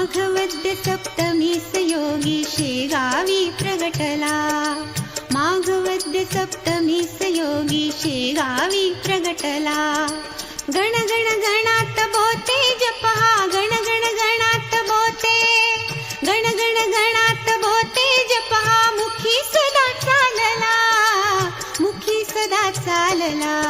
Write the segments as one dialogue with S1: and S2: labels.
S1: माघ वद्य सप्तमीस योगी शेगावी प्रगटला। माघवद्य सप्तमीस योगी शेगावी प्रगटला। गण गण गणात बोते जपहा गण गण गणात बोते। गण गण गणात बोते जपहा मुखी सदा चालला मुखी सदा चालला।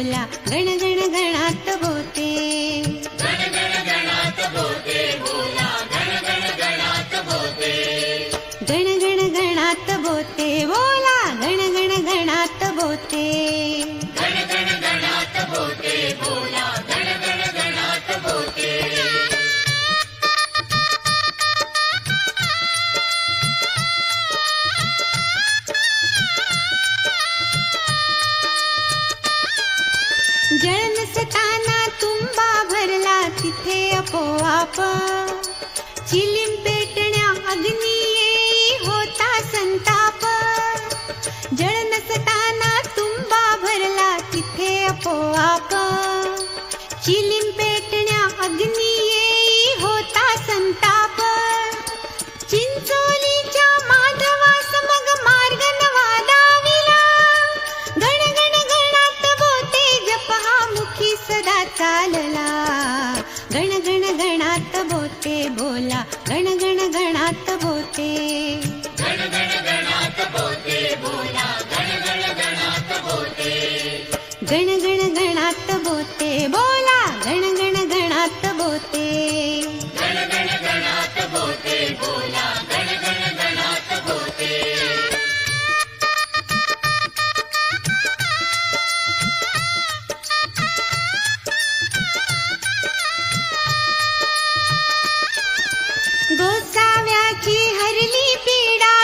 S1: बोला गण गण गणात बोते. गण गण गणात बोते. बोला गण गण गणात बोते. गण गण गणात बोते बोला गण गण गणात बोते Papa, chilling. गण गण गणात बोते. बोला गण गण गणात बोते. गोसाव्याची हरली पीडा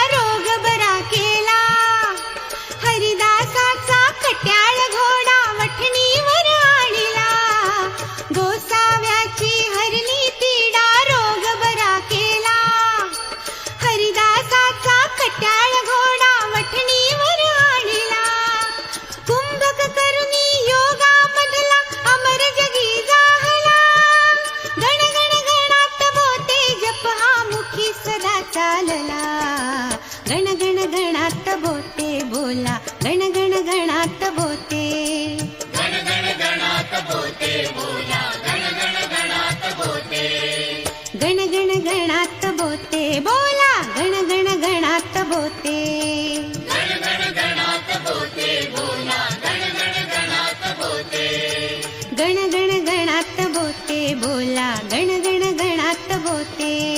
S1: बोते. बोला गण गण गणात बोते. गण गण गणात बोते. बोला गण गण गणात बोते. गण गण गणात बोते बोला गण गण गणात बोते. गण गण गणात बोते. बोला गण गण गणात बोते.